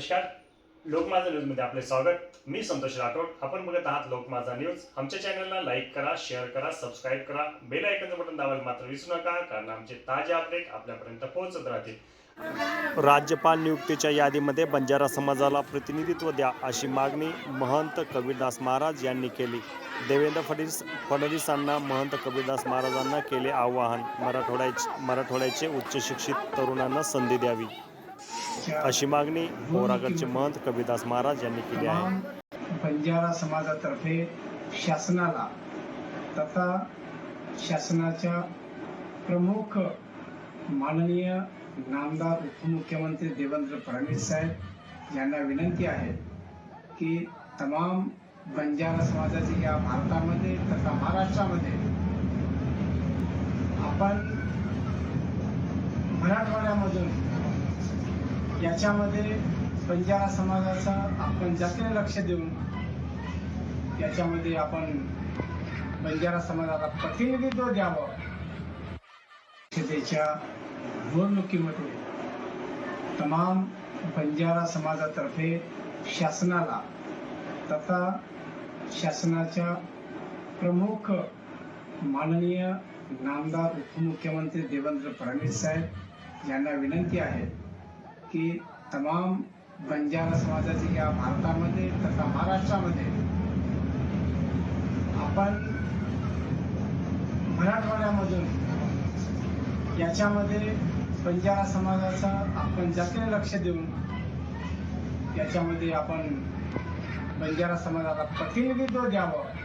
नमस्कार. लोकमाझा न्यूजमध्ये आपले स्वागत. मी संतोष राठोड. आपण बघत आहात लोकमाझा न्यूज. आमच्या चॅनलला लाईक करा शेअर करा सबस्क्राईब करा. बेल आयकनचं बटन दाबायला मात्र विसरू नका कारण आमचे ताजे अपडेट आपल्यापर्यंत पोहोचत राहतील. राज्यपाल नियुक्तीच्या यादीमध्ये बंजारा समाजाला प्रतिनिधित्व द्या अशी मागणी महंत कबीरदास महाराज यांनी केली. देवेंद्र फडणवीस फडणवीसांना महंत कबीरदास महाराजांना केले आवाहन. मराठवाड्याचे मराठवाड्याचे उच्च शिक्षित तरुणांना संधी द्यावी. अशी मागणी पोरागडचे महंत कविदास महाराज यांनी केली आहे. बंजारा समाजातर्फे शासनाला तथा शासनाच्या प्रमुख माननीय नामदार उपमुख्यमंत्री देवेंद्र फडणवीस साहेब यांना विनंती आहे की तमाम बंजारा समाजाचे या भारतामध्ये तथा महाराष्ट्रामध्ये आपण मराठवाड्यामधून याच्यामध्ये बंजारा समाजाचा आपण जातीने लक्ष देऊन याच्यामध्ये आपण बंजारा समाजाला प्रतिनिधित्व द्यावं. त्याच्या निवडणुकीमध्ये तमाम बंजारा समाजातर्फे शासनाला तथा शासनाच्या प्रमुख माननीय नामदार उपमुख्यमंत्री देवेंद्र फडणवीस साहेब यांना विनंती आहे. की तमाम बंजारा समाजाचे या भारतामध्ये तथा महाराष्ट्रामध्ये आपण मराठवाड्यामधून याच्यामध्ये बंजारा समाजाचा आपण जास्तीने लक्ष देऊन याच्यामध्ये आपण बंजारा समाजाला प्रतिनिधित्व द्यावं.